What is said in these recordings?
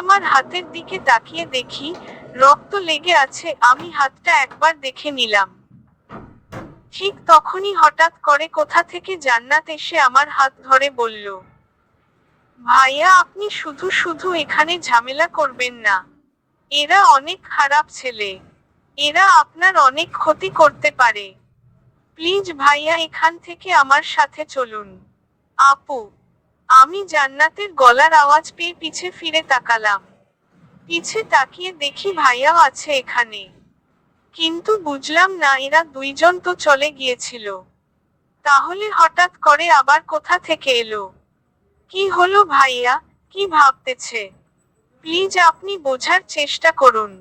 আমার হাতের দিকে তাকিয়ে দেখি রক্ত লেগে আছে, আমি হাতটা একবার দেখে নিলাম। ঠিক তখনই হঠাৎ করে কোথা থেকে জান্নাত এসে আমার হাত ধরে বলল, ভাইয়া, আপনি শুধু শুধু এখানে ঝামেলা করবেন না। এরা অনেক খারাপ ছেলে। এরা আপনার অনেক ক্ষতি করতে পারে। প্লিজ ভাইয়া, এখান থেকে আমার সাথে চলুন। আপু আমি জান্নাতের গলার আওয়াজ পেয়ে পিছে ফিরে তাকালাম। পিছে তাকিয়ে দেখি ভাইয়াও আছে এখানে। কিন্তু বুঝলাম না, এরা দুইজন তো চলে গিয়েছিল। তাহলে হঠাৎ করে আবার কোথা থেকে এলো? কি হলো ভাইয়া? কি ভাবতেছে? প্লিজ আপনি বোঝার চেষ্টা করুন।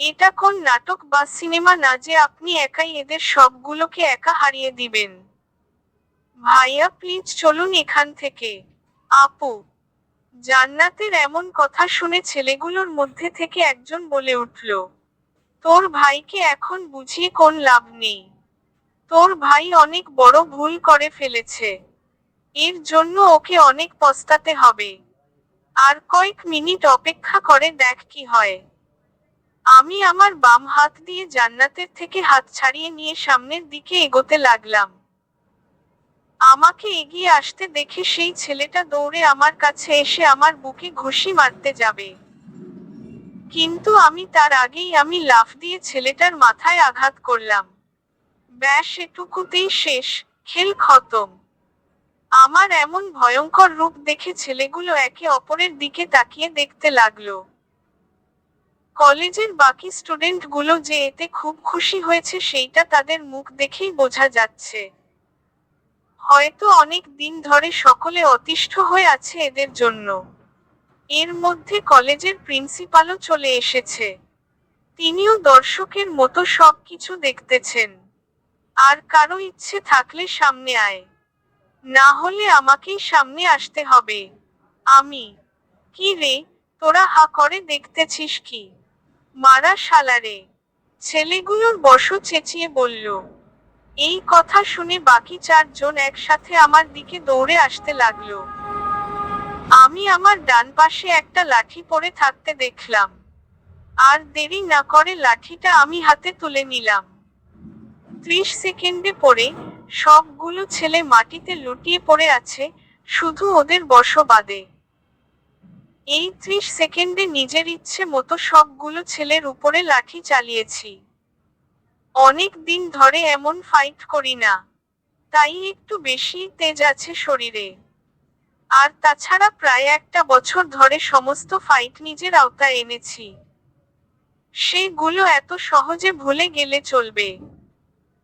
এটা কোন নাটক বা সিনেমা না যে আপনি একাই এদের সবগুলোকে একা হারিয়ে দিবেন? ভাইয়া প্লিজ চলুন এখান থেকে। আপু, জান্নাতের এমন কথা শুনে ছেলেগুলোর মধ্যে থেকে একজন বলে উঠল, তোর ভাইকে এখন বুঝিয়ে কোন লাভ নেই। তোর ভাই অনেক বড় ভুল করে ফেলেছে। এর জন্য ওকে অনেক পস্তাতে হবে। আর কয়েক মিনিট অপেক্ষা করে দেখ কি হয়। আমি আমার বাম হাত দিয়ে জান্নাতের থেকে হাত ছাড়িয়ে নিয়ে সামনের দিকে এগোতে লাগলাম। আমাকে এগিয়ে আসতে দেখে সেই ছেলেটা দৌড়ে আমার কাছে এসে আমার বুকে ঘুষি মারতে যাবে। কিন্তু আমি তার আগেই আমি লাফ দিয়ে ছেলেটার মাথায় আঘাত করলাম। ব্যাস, এটুকুতেই শেষ, খেল খতম। আমার এমন ভয়ঙ্কর রূপ দেখে ছেলেগুলো একে অপরের দিকে তাকিয়ে দেখতে লাগল। কলেজের বাকি স্টুডেন্টগুলো যে এতে খুব খুশি হয়েছে, সেইটা তাদের মুখ দেখেই বোঝা যাচ্ছে। হয়তো অনেক দিন ধরে সকলে অতিষ্ঠ হয়ে আছে এদের জন্য। এর মধ্যে কলেজের প্রিন্সিপালও চলে এসেছে। তিনিও দর্শকের মতো সব কিছু দেখতেছেন। আর কারও ইচ্ছে থাকলে সামনে আয়। না হলে আমাকেই সামনে আসতে হবে। আমি, কি রে, তোরা হা করে দেখতেছিস কি? মারা শালারে, ছেলেগুলোর বস চেঁচিয়ে বলল এই কথা শুনে বাকি চারজন একসাথে আমার দিকে দৌড়ে আসতে লাগল। আমি আমার ডান পাশে একটা লাঠি পড়ে থাকতে দেখলাম। আর দেরি না করে লাঠিটা আমি হাতে তুলে নিলাম। ত্রিশ সেকেন্ডে পরে সবগুলো ছেলে মাটিতে লুটিয়ে পড়ে আছে, শুধু ওদের বসবাদে। এই ত্রিশ সেকেন্ডে নিজের ইচ্ছে মতো সবগুলো ছেলের উপরে লাঠি চালিয়েছি। অনেক দিন ধরে এমন ফাইট করি না। তাই একটু বেশি তেজ আছে শরীরে। আর তাছাড়া প্রায় একটা বছর ধরে সমস্ত ফাইট নিজের আওতায় এনেছি। সেগুলো এত সহজে ভুলে গেলে চলবে।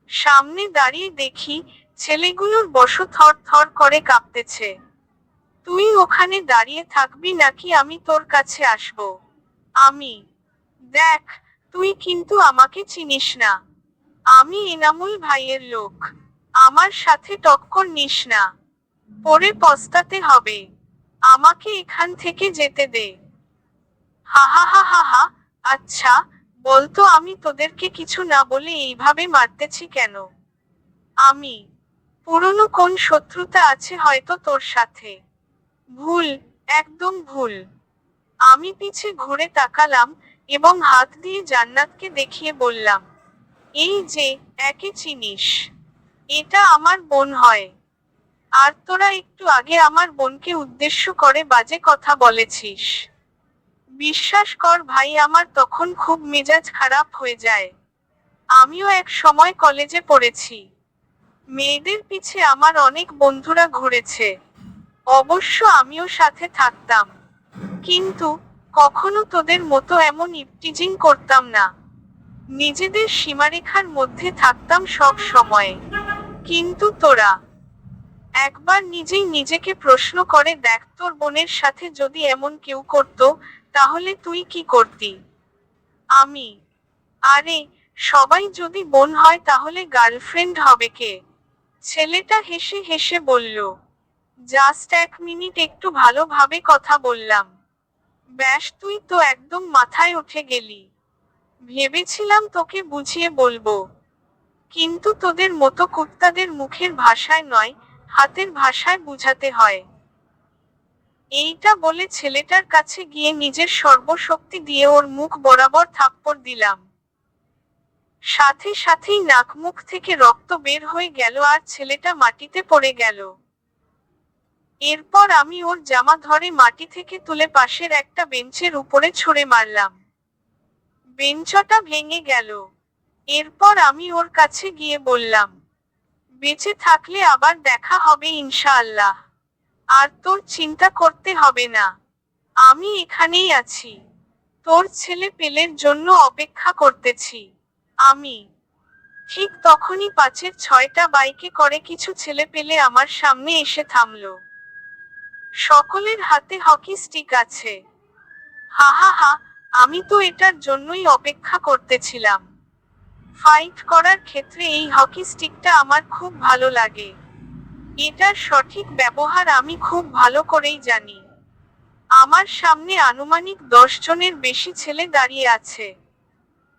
সামনে দাঁড়িয়ে দেখি ছেলেগুলোর বস থর থর করে কাঁপতেছে। তুই ওখানে দাঁড়িয়ে থাকবি নাকি আমি তোর কাছে আসব? আমি। দেখ, তুই কিন্তু আমাকে চিনিস না। আমি এনামুল ভাইয়ের লোক। আমার সাথে টক্কর নিস না। পরে পস্তাতে হবে। আমাকে এখান থেকে যেতে দে। হা হা হা হা আচ্ছা বলতো আমি তোদেরকে কিছু না বলে এইভাবে মারতেছি কেন? আমি, পুরনো কোন শত্রুতা আছে হয়তো তোর সাথে। ভুল, একদম ভুল। আমি পিছে ঘুরে তাকালাম এবং হাত দিয়ে জান্নাতকে দেখিয়ে বললাম এই যে একই চিনিস এটা আমার বোন হয়। আর তোরা একটু আগে আমার বোনকে উদ্দেশ্য করে বাজে কথা বলেছিস। বিশ্বাস কর ভাই, আমার তখন খুব মেজাজ খারাপ হয়ে যায়। আমিও এক সময় কলেজে পড়েছি। মেয়েদের পিছে আমার অনেক বন্ধুরা ঘুরেছে। অবশ্য আমিও সাথে থাকতাম। কিন্তু কখনো তোদের মতো এমন ইপটিজিং করতাম না। নিজেদের সীমারেখার মধ্যে থাকতাম সব সময়। কিন্তু তোরা একবার নিজেই নিজেকে প্রশ্ন করে দেখ তোর বোনের সাথে যদি এমন কেউ করত, তাহলে তুই কি করতি? আমি, আরে, সবাই যদি বোন হয় তাহলে গার্লফ্রেন্ড হবে কে? ছেলেটা হেসে হেসে বলল, জাস্ট এক মিনিট একটু ভালোভাবে কথা বললাম। ব্যাস, তুই তো একদম মাথায় উঠে গেলি। ভেবেছিলাম তোকে বুঝিয়ে বলব। কিন্তু তোদের মতো কুত্তাদের মুখের ভাষায় নয়, হাতের ভাষায় বুঝাতে হয়। এইটা বলে ছেলেটার কাছে গিয়ে নিজের সর্বশক্তি দিয়ে ওর মুখ বরাবর থাপ্পড় দিলাম। সাথে সাথেই নাক মুখ থেকে রক্ত বের হয়ে গেল আর ছেলেটা মাটিতে পড়ে গেল। এরপর আমি ওর জামা ধরে মাটি থেকে তুলে পাশের একটা বেঞ্চের উপরে ছুঁড়ে মারলাম। বেঞ্চটা ভেঙে গেল। এরপর আমি ওর কাছে গিয়ে বললাম, বেঁচে থাকলে আবার দেখা হবে ইনশাআল্লাহ। আর তোর চিন্তা করতে হবে না। আমি এখানেই আছি। তোর ছেলে পেলের জন্য অপেক্ষা করতেছি। আমি। ঠিক তখনই পাঁচের ছয়টা বাইকে করে কিছু ছেলে পেলে আমার সামনে এসে থামল। সকলের হাতে হকি স্টিক আছে। হা হা হা আমি তো এটার জন্যই অপেক্ষা করতেছিলাম। ফাইট করার ক্ষেত্রে এই হকি স্টিকটা আমার খুব ভালো লাগে। এটার সঠিক ব্যবহার আমি খুব ভালো করেই জানি। আমার সামনে আনুমানিক দশ জনের বেশি ছেলে দাঁড়িয়ে আছে।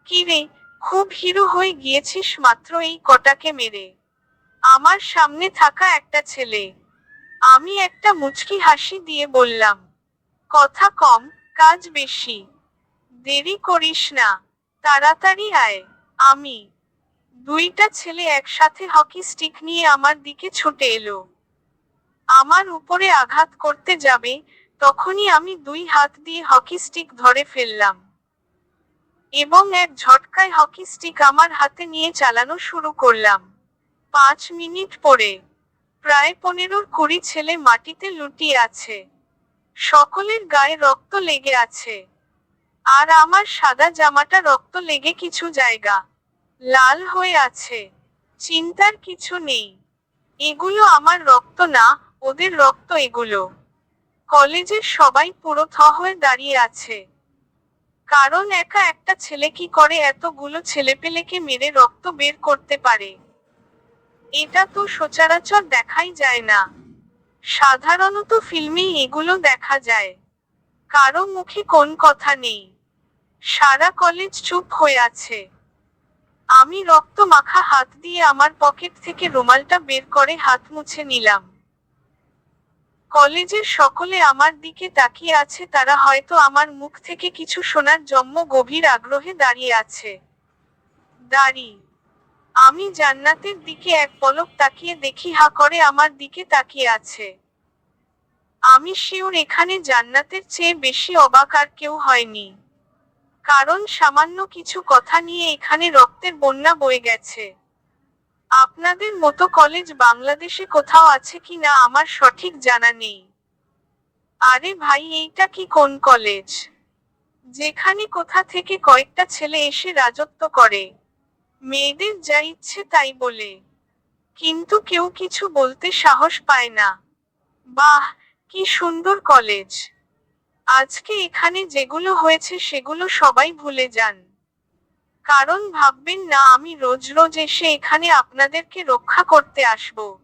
কি রে খুব হিরো হয়ে গিয়েছিস মাত্র এই কটাকে মেরে। আমার সামনে থাকা একটা ছেলে। আমি একটা মুচকি হাসি দিয়ে বললাম, কথা কম, কাজ বেশি। দেরি করিস না, তাড়াতাড়ি আয়। আমি, দুইটা ছেলে একসাথে হকি স্টিক নিয়ে আমার দিকে ছুটে এলো। আমার উপরে আঘাত করতে যাবে, তখনই আমি দুই হাত দিয়ে হকি স্টিক ধরে ফেললাম। এবং এক ঝটকায় হকি স্টিক আমার হাতে নিয়ে চালানো শুরু করলাম। পাঁচ মিনিট পরে, প্রায় পনেরোর কুড়ি ছেলে মাটিতে লুটিয়ে আছে। সকলের গায়ে রক্ত লেগে আছে। আর আমার সাদা জামাটা রক্ত লেগে কিছু জায়গা। লাল হয়ে আছে। চিন্তার কিছু নেই। এগুলো আমার রক্ত না, ওদের রক্ত এগুলো। কলেজের সবাই পুরো থ হয়ে দাঁড়িয়ে আছে। কারণ একা একটা ছেলে কি করে এতগুলো ছেলেপেলেকে মেরে রক্ত বের করতে পারে? এটা তো সচরাচর দেখাই যায় না। সাধারণত ফিল্মেই এগুলো দেখা যায়। কারও মুখে কোন কথা নেই। সারা কলেজ চুপ হয়ে আছে। আমি রক্ত মাখা হাত দিয়ে আমার পকেট থেকে রুমালটা বের করে হাত মুছে নিলাম। কলেজের সকলে আমার দিকে তাকিয়ে আছে, তারা হয়তো আমার মুখ থেকে কিছু শোনার জন্ম গভীর আগ্রহে দাঁড়িয়ে আছে। দাঁড়ি, আমি জান্নাতের দিকে এক পলক তাকিয়ে দেখি, হা করে আমার দিকে তাকিয়ে আছে। আমি শিওর এখানে জান্নাতের চেয়ে বেশি অবাক আর কেউ হয়নি। কারণ সামান্য কিছু কথা নিয়ে এখানে রক্তের বন্যা বয়ে গেছে। আপনাদের মতো কলেজ বাংলাদেশে কোথাও আছে কি না আমার সঠিক জানা নেই। আরে ভাই, এইটা কি কোন কলেজ যেখানে কোথা থেকে কয়েকটা ছেলে এসে রাজত্ব করে। মেয়েদের যা ইচ্ছে তাই বলে। কিন্তু কেউ কিছু বলতে সাহস পায় না। বাহ, কি সুন্দর কলেজ আজকে এখানে যেগুলো হয়েছে সেগুলো সবাই ভুলে যান। কারণ ভাববেন না, আমি রোজ রোজ এসে এখানে আপনাদেরকে রক্ষা করতে আসব।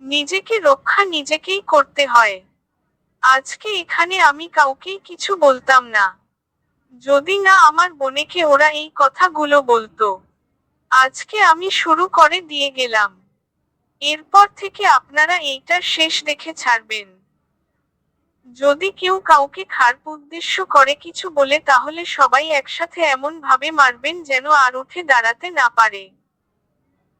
নিজেকে রক্ষা নিজেকেই করতে হয়। আজকে এখানে আমি কাউকেই কিছু বলতাম না। যদি না আমার বোনেকে ওরা এই কথাগুলো বলতো, আজকে আমি শুরু করে দিয়ে গেলাম। এরপর থেকে আপনারা এইটার শেষ দেখে ছাড়বেন। যদি কেউ কাউকে খারাপ উদ্দেশ্য করে কিছু বলে, তাহলে সবাই একসাথে এমন ভাবে মারবেন যেন আর উঠে দাঁড়াতে না পারে।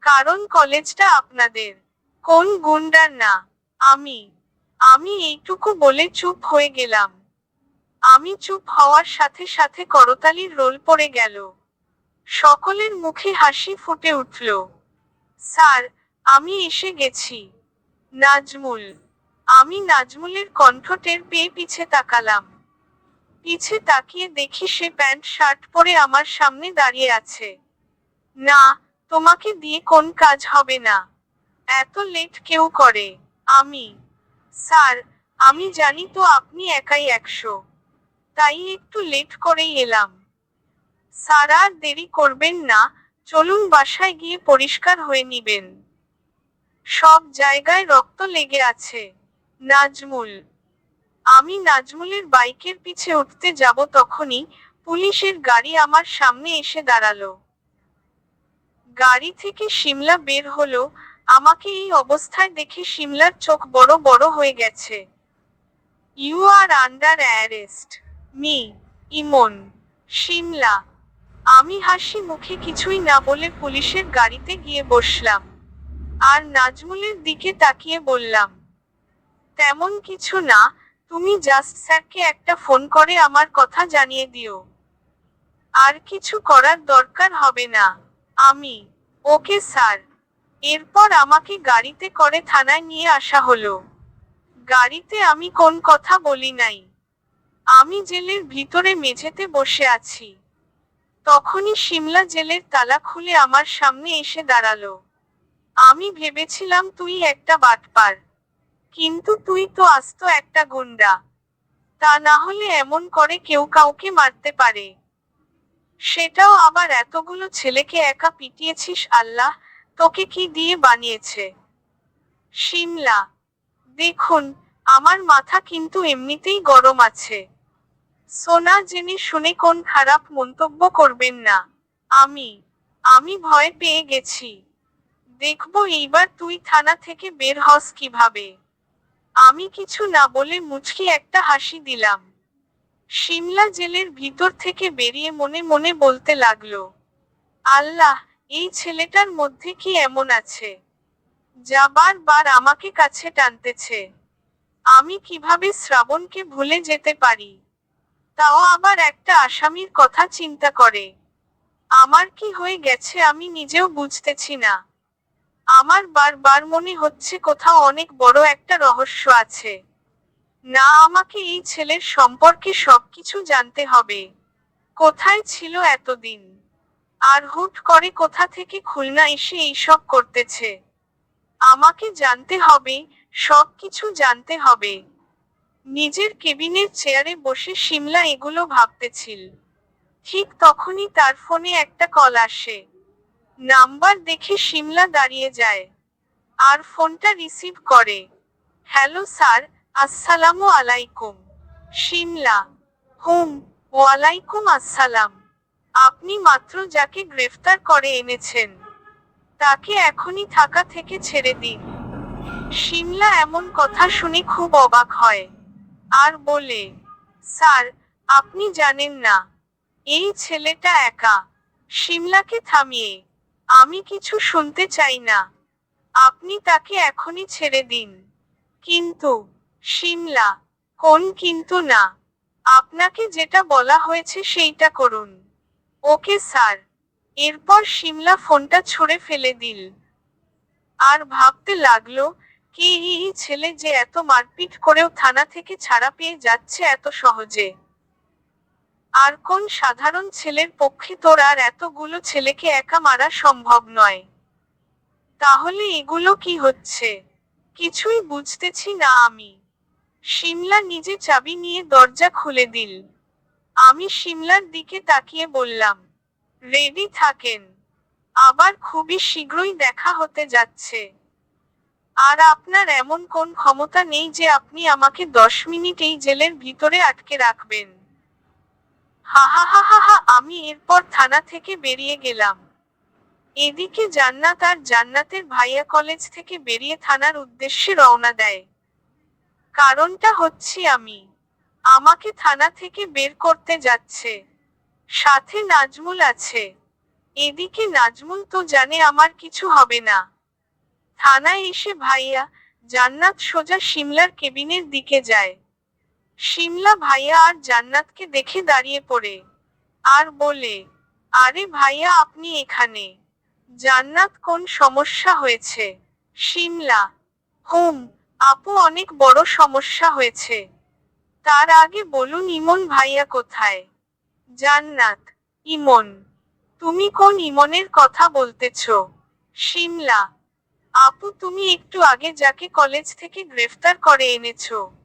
কারণ কলেজটা আপনাদের। কোন গুন্ডার না। আমি। আমি এইটুকু বলে চুপ হয়ে গেলাম। আমি চুপ হওয়ার সাথে সাথে করতালির রোল পড়ে গেল। সকলের মুখে হাসি ফুটে উঠল। স্যার, আমি এসে গেছি। নাজমুল আমি নাজমুলের কণ্ঠ টের পেয়ে পিছে তাকালাম। পিছে তাকিয়ে দেখি সে প্যান্ট, শার্ট পরে আমার সামনে দাঁড়িয়ে আছে। না, তোমাকে দিয়ে কোন কাজ হবে না। এত লেট কেউ করে? আমি? স্যার, আমি জানি তো আপনি একাই একশো। তাই একটু লেট করেই এলাম। স্যার, আর দেরি করবেন না। চলুন বাসায় গিয়ে পরিষ্কার হয়ে নিবেন। সব জায়গায় রক্ত লেগে আছে। নাজমুল। আমি নাজমুলের বাইকের পিছে উঠতে যাব তখনই পুলিশের গাড়ি আমার সামনে এসে দাঁড়াল। গাড়ি থেকে শিমলা বের হলো, আমাকে এই অবস্থায় দেখে শিমলার চোখ বড় বড় হয়ে গেছে। You are under arrest me Emon, Shimla. আমি হাসি মুখে কিছুই না বলে পুলিশের গাড়িতে গিয়ে বসলাম। আর নাজমুলের দিকে তাকিয়ে বললাম তেমন কিছু না, তুমি জাস্ট স্যারকে একটা ফোন করে আমার কথা জানিয়ে দিও। আর কিছু করার দরকার হবে না। আমি, ওকে স্যার। এরপর আমাকে গাড়িতে করে থানায় নিয়ে আসা হলো। গাড়িতে আমি কোন কথা বলি নাই। আমি জেলের ভিতরে মেঝেতে বসে আছি। তখনই সিমলা জেলের তালা খুলে আমার সামনে এসে দাঁড়াল। আমি ভেবেছিলাম তুই একটা বাটপার। কিন্তু তুই তো আস্ত একটা গুন্ডা। তা না হলে এমন করে কেউ কাউকে মারতে পারে। সেটাও আবার এতগুলো ছেলেকে একা পিটিয়েছিস আল্লাহ, তোকে কি দিয়ে বানিয়েছে? শিমলা, দেখুন, আমার মাথা কিন্তু এমনিতেই গরম আছে। সোনা, জেনে শুনে কোন খারাপ মন্তব্য করবেন না। আমি আমি ভয় পেয়ে গেছি। দেখব এইবার তুই থানা থেকে বের হস কীভাবে। আমি কিছু না বলে মুচকি একটা হাসি দিলাম। সিমলা জেলের ভিতর থেকে বেরিয়ে মনে মনে বলতে লাগল, আল্লাহ, এই ছেলেটার মধ্যে কি এমন আছে? যা বারবার আমাকে কাছে টানতেছে। আমি কীভাবে শ্রাবণকে ভুলে যেতে পারি? তাও আবার একটা আসামির কথা চিন্তা করে। আমার কি হয়ে গেছে আমি নিজেও বুঝতেছি না। আমার বারবার মনে হচ্ছে কোথাও অনেক বড় একটা রহস্য আছে। না আমাকে এই ছেলের সম্পর্কে সবকিছু জানতে হবে। কোথায় ছিল এতদিন? আর হুট করে কোথা থেকে খুলনা এসে এইসব করতেছে? আমাকে জানতে হবে সব কিছু জানতে হবে। নিজের কেবিনের চেয়ারে বসে সিমলা এগুলো ভাবতেছিল। ঠিক তখনই তার ফোনে একটা কল আসে। নাম্বার দেখে সিমলা দাঁড়িয়ে যায়। আর ফোনটা রিসিভ করে। হ্যালো স্যার, আসসালামু আলাইকুম। সিমলা হুম, ওয়ালাইকুম আসসালাম। আপনি মাত্র যাকে গ্রেফতার করে এনেছেন, তাকে এখনই থাকা থেকে ছেড়ে দিন। সিমলা এমন কথা শুনে খুব অবাক হয় আর বলে, স্যার, আপনি জানেন না, এই ছেলেটা একা। সিমলাকে থামিয়ে আমি কিছু শুনতে চাই না। আপনি তাকে এখনই ছেড়ে দিন। কিন্তু সিমলা কোন কিন্তু না। আপনাকে যেটা বলা হয়েছে সেইটা করুন। ওকে স্যার, এরপর সিমলা ফোনটা ছুঁড়ে ফেলে দিল। আর ভাবতে লাগল, কি ছেলে যে এত মারপিট করেও থানা থেকে ছাড়া পেয়ে যাচ্ছে এত সহজে। আর কোন সাধারণ ছেলের পক্ষে তোর আর এতগুলো ছেলেকে একা মারা সম্ভব নয়? তাহলে এগুলো কি হচ্ছে? কিছুই বুঝতেছি না আমি। সিমলা নিজে চাবি নিয়ে দরজা খুলে দিল। আমি সিমলার দিকে তাকিয়ে বললাম, রেডি থাকেন। আবার খুবই শীঘ্রই দেখা হতে যাচ্ছে। আর আপনার এমন কোন ক্ষমতা নেই যে আপনি আমাকে দশ মিনিট এই জেলের ভিতরে আটকে রাখবেন। হা হা হা আমি এরপর থানা থেকে বেরিয়ে গেলাম। এদিকে জান্নাত আর জান্নাতের ভাইয়া কলেজ থেকে বেরিয়ে থানার উদ্দেশ্যে রওনা দেয়। কারণটা হচ্ছে আমি। আমাকে থানা থেকে বের করতে যাচ্ছে। সাথে নাজমুল আছে। এদিকে নাজমুল তো জানে আমার কিছু হবে না। থানায় এসে ভাইয়া জান্নাত সোজা সিমলার কেবিনের দিকে যায়। সিমলা ভাইয়া আর জান্নাতকে দেখে দাঁড়িয়ে পড়ে আর বলে, আরে ভাইয়া, আপনি এখানে? জান্নাত কোন সমস্যা হয়েছে? শিমলা, হুম, আপু অনেক বড় সমস্যা হয়েছে। তার আগে বলুন ইমন ভাইয়া কোথায়? জান্নাত, ইমন, তুমি কোন ইমনের কথা বলতেছ? শিমলা, আপু তুমি একটু আগে যাকে কলেজ থেকে গ্রেফতার করে এনেছো।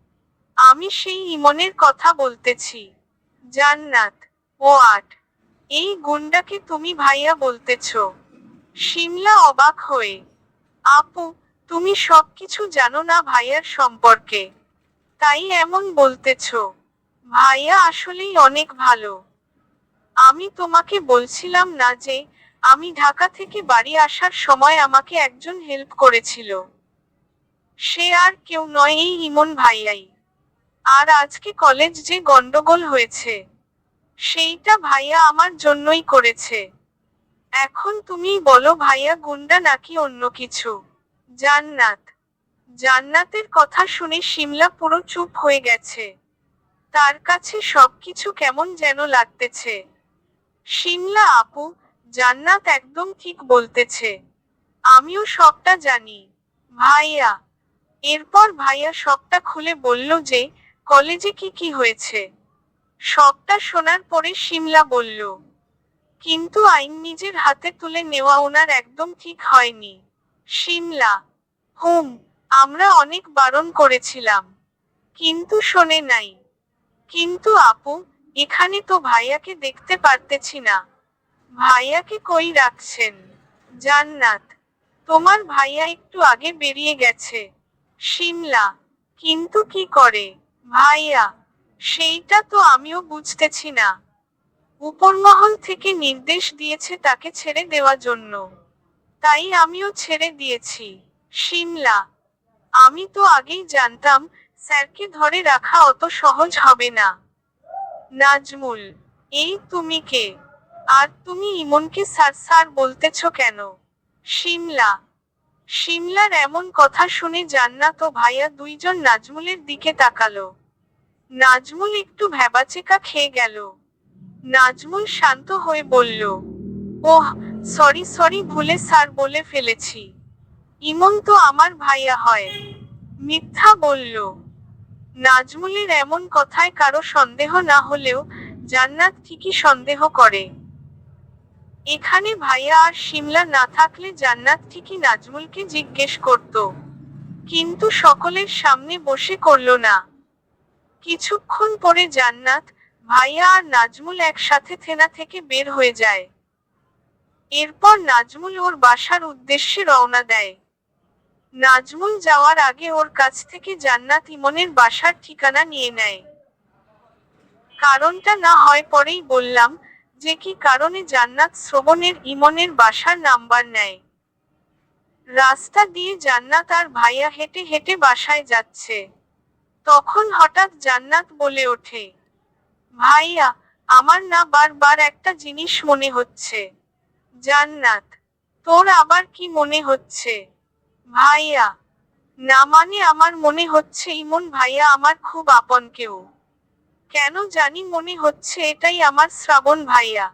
আমি সেই ইমনের কথা বলতেছি। জান্নাত, ও আট, এই গুন্ডাকে তুমি ভাইয়া বলতেছ। সিমলা অবাক হয়ে, আপু, তুমি সবকিছু জানো না ভাইয়ার সম্পর্কে? তাই এমন বলতেছ। ভাইয়া আসলেই অনেক ভালো। আমি তোমাকে বলছিলাম না যে, আমি ঢাকা থেকে বাড়ি আসার সময় আমাকে একজন হেল্প করেছিল। সে আর কেউ নয় এই ইমন ভাইয়াই। আর আজকে কলেজ যে গন্ডগোল হয়েছে, সেইটা ভাইয়া আমার জন্যই করেছে। এখন তুমি বলো ভাইয়া গুন্ডা নাকি অন্য কিছু? জান্নাত। জান্নাতের কথা শুনে শিমলা পুরো চুপ হয়ে গেছে। তার কাছে সবকিছু কেমন যেন লাগতেছে। শিমলা আপু, জান্নাত একদম ঠিক বলতেছে। আমিও সবটা জানি। ভাইয়া, এরপর ভাইয়া সবটা খুলে বলল যে কলেজে কি কি হয়েছে? সবটা শোনার পরে শিমলা বলল, কিন্তু আইন নিজের হাতে তুলে নেওয়া ওনার একদম ঠিক হয়নি। শিমলা, হুম, আমরা অনেক বারণ করেছিলাম, কিন্তু শোনে নাই। কিন্তু আপু, এখানে তো ভাইয়াকে দেখতে পারতেছি না। ভাইয়াকে কই রাখছেন? জান্নাত, তোমার ভাইয়া একটু আগে বেরিয়ে গেছে। শিমলা, কিন্তু কি করে? ভাইয়া, সেইটা তো আমিও বুঝতেছি না। উপরমহল থেকে নির্দেশ দিয়েছে তাকে ছেড়ে দেওয়ার জন্য। তাই আমিও ছেড়ে দিয়েছি। শিমলা আমি তো আগেই জানতাম স্যারকে ধরে রাখা অত সহজ হবে না। নাজমুল, এই তুমি কে? আর তুমি ইমনকে স্যার স্যার বলতেছ কেন? শিমলা শিমলার এমন কথা শুনে জান্নাত ও ভাইয়া দুইজন নাজমুলের দিকে তাকালো। নাজমুল একটু ভ্যাবাচেকা খেয়ে গেল। নাজমুল শান্ত হয়ে বলল, ওহ, সরি সরি, ভুলে স্যার বলে ফেলেছি। ইমন তো আমার ভাইয়া হয়। মিথ্যা বলল। নাজমুলের এমন কথায় কারও সন্দেহ না হলেও জান্নাত ঠিকই সন্দেহ করে। এখানে ভাইয়া আর শিমলা না থাকলে জান্নাত ঠিকই নাজমুলকে জিজ্ঞেস করত। কিন্তু সকলের সামনে বসে করল না। কিছুক্ষণ পরে জান্নাত, ভাইয়া আর নাজমুল একসাথে থেনা থেকে বের হয়ে যায়। এরপর নাজমুল ওর বাসার উদ্দেশ্যে রওনা দেয়। নাজমুল যাওয়ার আগে ওর কাছ থেকে জান্নাত ইমনের বাসার ঠিকানা নিয়ে নেয়। কারণটা না হয় পরেই বললাম যে কি কারণে জান্নাত শ্রবণের ইমনের বাসার নাম্বার নেয়? রাস্তা দিয়ে জান্নাত আর ভাইয়া হেঁটে হেঁটে বাসায় যাচ্ছে। তখন হঠাৎ জান্নাত বলে ওঠে, ভাইয়া, আমার না বারবার একটা জিনিস মনে হচ্ছে। জান্নাত, তোর আবার কি মনে হচ্ছে? ভাইয়া, না মানে আমার মনে হচ্ছে ইমন ভাইয়া আমার খুব আপন কেউ। কেন জানি মনে হচ্ছে এটাই আমার শ্রাবণ ভাইয়া।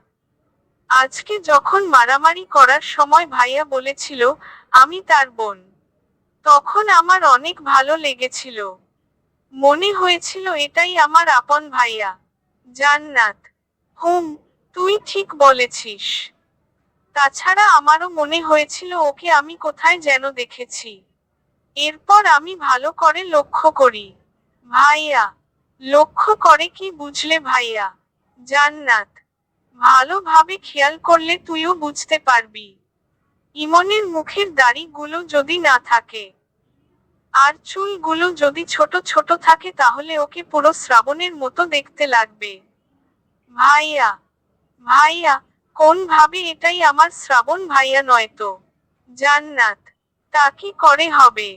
আজকে যখন মারামারি করার সময় ভাইয়া বলেছিল, আমি তার বোন। তখন আমার অনেক ভালো লেগেছিল। মনে হয়েছিল এটাই আমার আপন ভাইয়া। জান্নাত, হুম, তুই ঠিক বলেছিস। তাছাড়া আমারও মনে হয়েছিল ওকে আমি কোথায় যেন দেখেছি। এরপর আমি ভালো করে লক্ষ্য করি। ভাইয়া লক্ষ্য করে কি বুঝলে ভাইয়া? জান্নাত, ভালোভাবে খেয়াল করলে তুইও বুঝতে পারবি। ইমনের মুখের দাড়িগুলো যদি না থাকে, আর চুলগুলো যদি ছোট ছোট থাকে তাহলে ওকে পুরো শ্রাবণের মতো দেখতে লাগবে। ভাইয়া ভাইয়া কোন ভাবে এটাই আমার শ্রাবণ ভাইয়া নয়তো জান্নাত, তা কি করে হবে?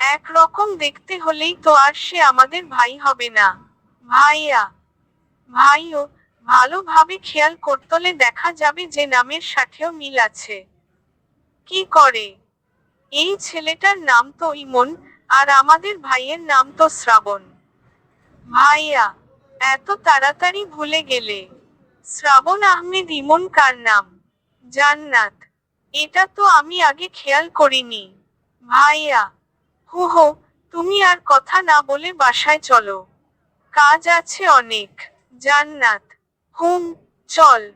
এক রকম দেখতে হলেই তো আর সে আমাদের ভাই হবে না। ভাইয়া, ভাইও ভালোভাবে খেয়াল করতলে দেখা যাবে যে নামের সাথেও মিল আছে। কি করে? এই ছেলেটার নাম তো ইমন, আর আমাদের ভাইয়ের নাম তো শ্রাবণ। ভাইয়া, এত তাড়াতাড়ি ভুলে গেলে। শ্রাবণ আহমেদ ইমন কার নাম? জান্নাত। এটা তো আমি আগে খেয়াল করিনি। ভাইয়া হু হো তুমি আর কথা না বলে বাসায় চলো। কাজ আছে অনেক, জান্নাত। হুম চল।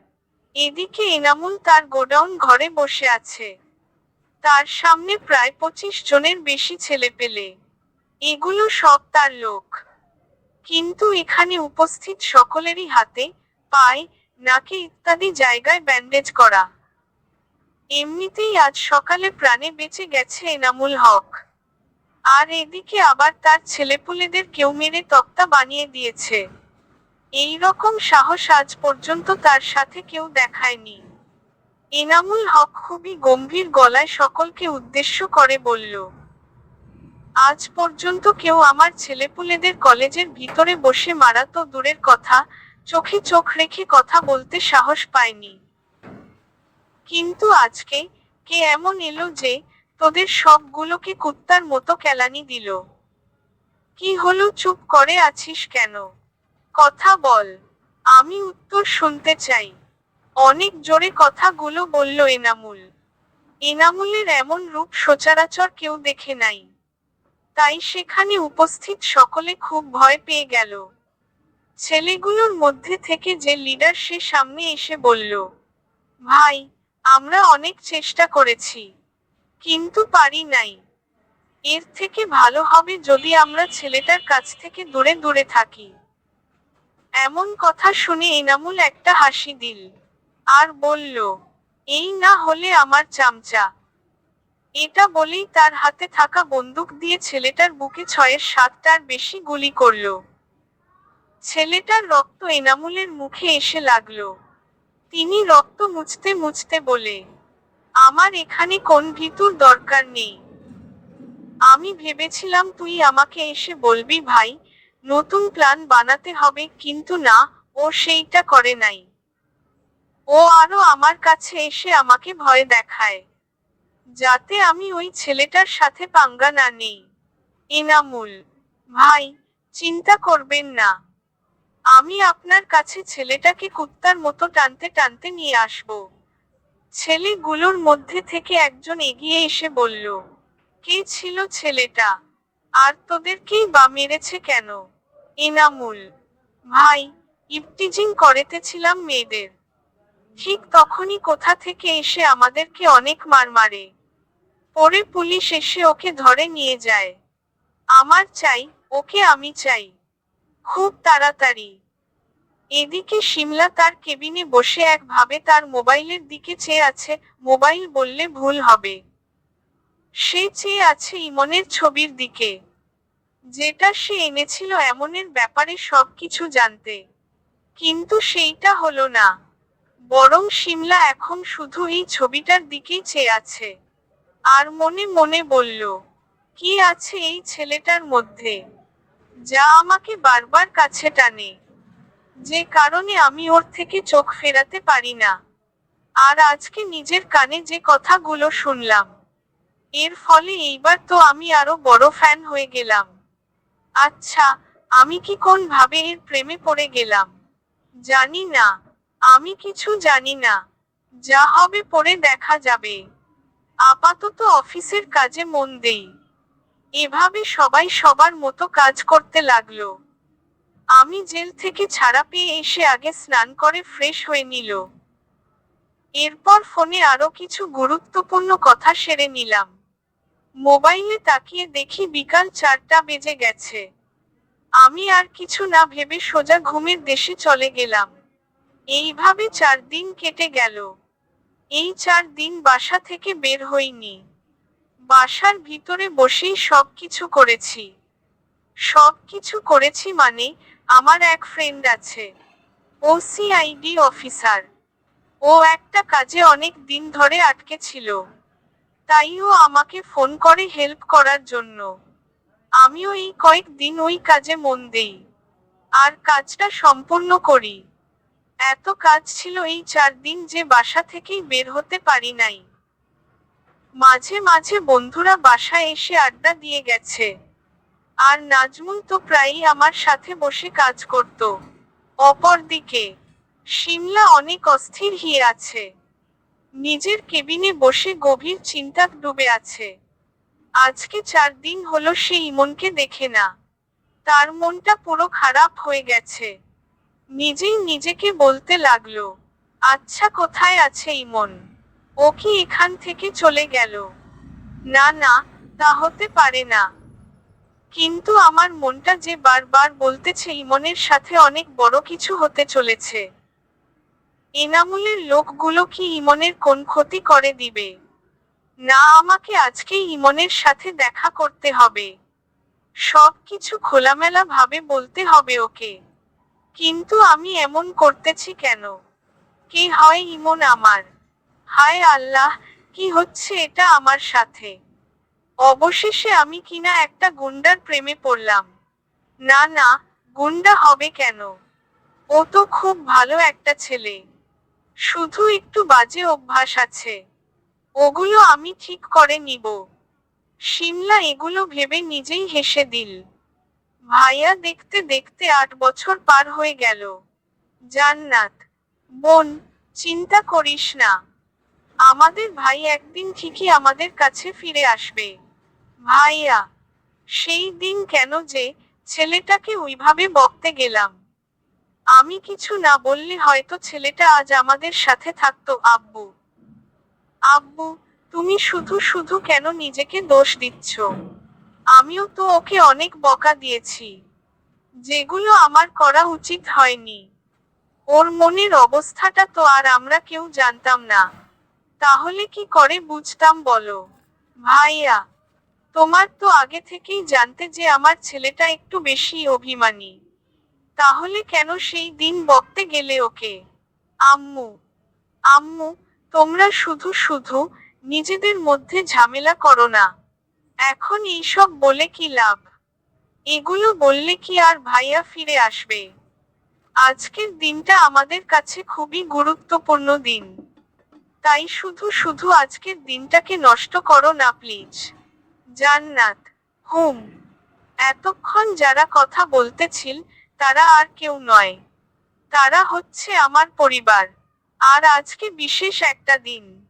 এদিকে এনামুল তার গোডাউন ঘরে বসে আছে। তার সামনে প্রায় পঁচিশ জনের বেশি ছেলে পেলে। এগুলো সব তার লোক। কিন্তু এখানে উপস্থিত সকলেরই হাতে পায়ে, নাকে ইত্যাদি জায়গায় ব্যান্ডেজ করা। এমনিতেই আজ সকালে প্রাণে বেঁচে গেছে এনামুল হক। আর এদিকে আবার তার ছেলেপুলেদের কেউ মেরে তক্তা বানিয়ে দিয়েছে। এই রকম সাহস আজ পর্যন্ত তার সাথে কেউ দেখায়নি। এনামুল হক খুবই গম্ভীর গলায় সকলকে উদ্দেশ্য করে বলল, আজ পর্যন্ত কেউ আমার ছেলেপুলেদের কলেজের ভিতরে বসে মারা তো দূরের কথা, চোখে চোখ রেখে কথা বলতে সাহস পায়নি। কিন্তু আজকে কে এমন এলো যে তোদের সবগুলোকে কুত্তার মতো কেলানি দিল? কি হলো, চুপ করে আছিস কেন? কথা বল, আমি উত্তর শুনতে চাই। অনেক জোরে কথাগুলো বলল এনামুল। এনামুলের এমন রূপ সচরাচর কেউ দেখে নাই। তাই সেখানে উপস্থিত সকলে খুব ভয় পেয়ে গেল। ছেলেগুলোর মধ্যে থেকে যে লিডার সে সামনে এসে বলল, ভাই, আমরা অনেক চেষ্টা করেছি। কিন্তু পারি নাই। এর থেকে ভালো হবে যদি আমরা ছেলেটার কাছ থেকে দূরে দূরে থাকি। এমন কথা শুনে এনামুল একটা হাসি দিল। আর বলল, এই না হলে আমার চামচা। এটা বলেই তার হাতে থাকা বন্দুক দিয়ে ছেলেটার বুকে ছয়ের সাতটার বেশি গুলি করল। ছেলেটার রক্ত এনামুলের মুখে এসে লাগল। তিনি রক্ত মুছতে মুছতে বলে আমার এখানে কোন ভিতুর দরকার নেই। আমি ভেবেছিলাম তুই আমাকে এসে বলবি, ভাই, নতুন প্ল্যান বানাতে হবে, কিন্তু না, ও সেইটা করে নাই। ও আরও আমার কাছে এসে আমাকে ভয় দেখায়। যাতে আমি ওই ছেলেটার সাথে পাঙ্গা না নেই। এনামুল, ভাই, চিন্তা করবেন না। আমি আপনার কাছে ছেলেটাকে কুত্তার মতো টানতে টানতে নিয়ে আসব। ছেলেগুলোর মধ্যে থেকে একজন এগিয়ে এসে বলল, কে ছিল ছেলেটা? আর তোদেরকেই বা মেরেছে কেন? এনামুল, ভাই, ইপটিজিং করেতেছিলাম মেয়েদের। ঠিক তখনই কোথা থেকে এসে আমাদেরকে অনেক মার মারে। পরে পুলিশ এসে ওকে ধরে নিয়ে যায়। আমার চাই, ওকে আমি চাই। খুব তাড়াতাড়ি। এদিকে শিমলা তার কেবিনে বসে একভাবে তার মোবাইলের দিকে চেয়ে আছে, মোবাইল বললে ভুল হবে। সে চেয়ে আছে ইমনের ছবির দিকে। যেটা সে এনেছিল এমনের ব্যাপারে সবকিছু জানতে। কিন্তু সেইটা হলো না। বরং শিমলা এখন শুধু এই ছবিটার দিকেই চেয়ে আছে। আর মনে মনে বলল, কি আছে এই ছেলেটার মধ্যে? যা আমাকে বারবার কাছে টানে। যে কারণে আমি ওর থেকে চোখ ফেরাতে পারি না। আর আজকে নিজের কানে যে কথাগুলো শুনলাম, এর ফলে এইবার তো আমি আরও বড় ফ্যান হয়ে গেলাম। আচ্ছা আমি কি কোন ভাবে এর প্রেমে পড়ে গেলাম? জানি না, আমি কিছু জানি না, যা হবে পরে দেখা যাবে। আপাতত অফিসের কাজে মন দেই। এভাবে সবাই সবার মতো কাজ করতে লাগল। আমি জেল থেকে ছাড়া পেয়ে এসে আগে স্নান করে ফ্রেশ হয়ে নিল। এরপর ফোনে আরও কিছু গুরুত্বপূর্ণ কথা সেরে নিলাম। মোবাইলে তাকিয়ে দেখি বিকাল চারটা বেজে গেছে। আমি আর কিছু না ভেবে সোজা ঘুমের দেশে চলে গেলাম। এইভাবে চার দিন কেটে গেল। এই চার দিন বাসা থেকে বের হইনি। বাসার ভিতরে বসেই সব কিছু করেছি। সব কিছু করেছি মানে আমার এক ফ্রেন্ড আছে ও সিআইডি অফিসার ও একটা কাজে অনেক দিন ধরে আটকে ছিল। তাই ও আমাকে ফোন করে হেল্প করার জন্য। আমিও এই কয়েকদিন ওই কাজে মন দেই। আর কাজটা সম্পূর্ণ করি। এত কাজ ছিল এই চার দিন যে বাসা থেকেই বের হতে পারি নাই। মাঝে মাঝে বন্ধুরা বাসায় এসে আড্ডা দিয়ে গেছে। আর নাজমুল তো প্রায়ই আমার সাথে বসে কাজ করত। অপরদিকে, শিমলা অনেক অস্থির হয়ে আছে। নিজের কেবিনে বসে গভীর চিন্তা ডুবে আছে। আজকে চার দিন হলো সে ইমনকে দেখে না। তার মনটা পুরো খারাপ হয়ে গেছে। নিজেই নিজেকে বলতে লাগল আচ্ছা কোথায় আছে ইমন? ও কি এখান থেকে চলে গেল? না না, তা হতে পারে না। কিন্তু আমার মনটা যে বারবার বলতেছে, ইমনের সাথে অনেক বড় কিছু হতে চলেছে। এনামুলের লোকগুলো কি ইমনের কোন ক্ষতি করে দিবে? না, আমাকে আজকেই ইমনের সাথে দেখা করতে হবে। সব কিছু খোলামেলা ভাবে বলতে হবে ওকে। কিন্তু আমি এমন করতেছি কেন? কে হয় ইমন আমার? হায় আল্লাহ, কি হচ্ছে এটা আমার সাথে? অবশেষে আমি কিনা একটা গুন্ডার প্রেমে পড়লাম। না না, গুন্ডা হবে কেন? ও তো খুব ভালো একটা ছেলে। শুধু একটু বাজে অভ্যাস আছে। ওগুলো আমি ঠিক করে নিব। শিমলা এগুলো ভেবে নিজেই হেসে দিল। ভাইয়া দেখতে দেখতে আট বছর পার হয়ে গেল। জান্নাত, বোন, চিন্তা করিস না। আমাদের ভাই একদিন ঠিকই আমাদের কাছে ফিরে আসবে। ভাইয়া সেই দিন কেন যে ছেলেটাকে ওইভাবে বকতে গেলাম। আমি কিছু না বললে হয়তো ছেলেটা আজ আমাদের সাথে থাকতো, আব্বু। আব্বু, তুমি শুধু শুধু কেন নিজেকে দোষ দিচ্ছ? আমিও তো ওকে অনেক বকা দিয়েছি। যেগুলো আমার করা উচিত হয়নি। ওর মনের অবস্থাটা তো আর আমরা কেউ জানতাম না। তাহলে কি করে বুঝতাম বলো? ভাইয়া তোমার তো আগে থেকেই জানতে যে আমার ছেলেটা একটু বেশি অভিমানী। তাহলে কেন সেই দিন বকতে গেলে ওকে? আম্মু আম্মু, তোমরা শুধু শুধু নিজেদের মধ্যে ঝামেলা করো না। এখন এইসব বলে কি লাভ? এগুলো বললে কি আর ভাইয়া ফিরে আসবে? আজকের দিনটা আমাদের কাছে খুবই গুরুত্বপূর্ণ দিন। তাই শুধু শুধু আজকের দিনটাকে নষ্ট করো না, প্লিজ। জান্নাত। হুম, এতক্ষণ যারা কথা বলতেছিল, তারা আর কেউ নয়। তারা হচ্ছে আমার পরিবার। আর আজকে বিশেষ একটা দিন।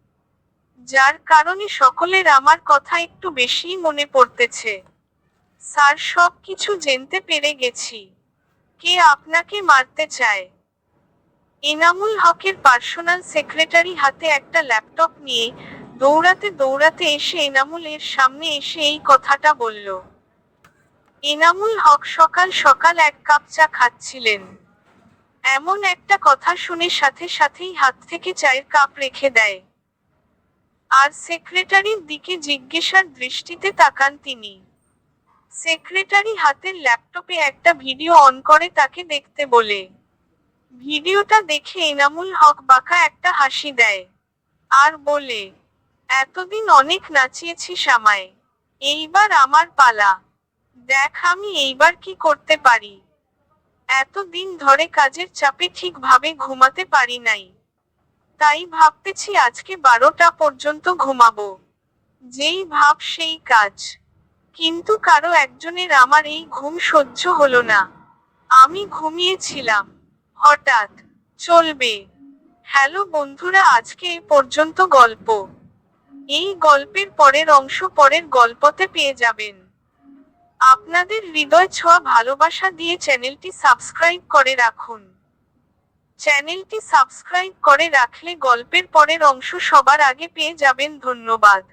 যার কারণে সকলের আমার কথা একটু বেশিই মনে পড়তেছে। স্যার সব কিছু জানতে পেরে গেছি। কে আপনাকে মারতে চায়? এনামুল হকের পার্সোনাল সেক্রেটারি হাতে একটা ল্যাপটপ নিয়ে দৌড়াতে দৌড়াতে এসে এনামুল এর সামনে এসে এই কথাটা বলল। এনামুল হক সকাল সকাল এক কাপ চা খাচ্ছিলেন। এমন একটা কথা শুনে সাথে সাথেই হাত থেকে চায়ের কাপ রেখে দেয়। আর সেক্রেটারির দিকে জিজ্ঞাসার দৃষ্টিতে তাকান তিনি। সেক্রেটারি হাতের ল্যাপটপে একটা ভিডিও অন করে তাকে দেখতে বলে। ভিডিওটা দেখে এনামুল হক বাঁকা একটা হাসি দেয়। আর বলে এতদিন অনেক নাচিয়েছি সামায় এইবার আমার পালা। দেখ আমি এইবার কি করতে পারি। এতদিন ধরে কাজের চাপে ঠিকভাবে ঘুমাতে পারি নাই। তাই ভাবতেছি আজকে বারোটা পর্যন্ত ঘুমাবো। যেই ভাব সেই কাজ। কিন্তু কারও একজনের আমার এই ঘুম সহ্য হলো না। আমি ঘুমিয়েছিলাম। হঠাৎ চলবে। হ্যালো বন্ধুরা, আজকে এ পর্যন্ত গল্প। এই গল্পের পরের অংশ পরের গল্পতে পেয়ে যাবেন। আপনাদের হৃদয় ছোঁয়া ভালোবাসা দিয়ে চ্যানেলটি সাবস্ক্রাইব করে রাখুন। চ্যানেলটি সাবস্ক্রাইব করে রাখলে গল্পের পরের অংশ সবার আগে পেয়ে যাবেন। ধন্যবাদ।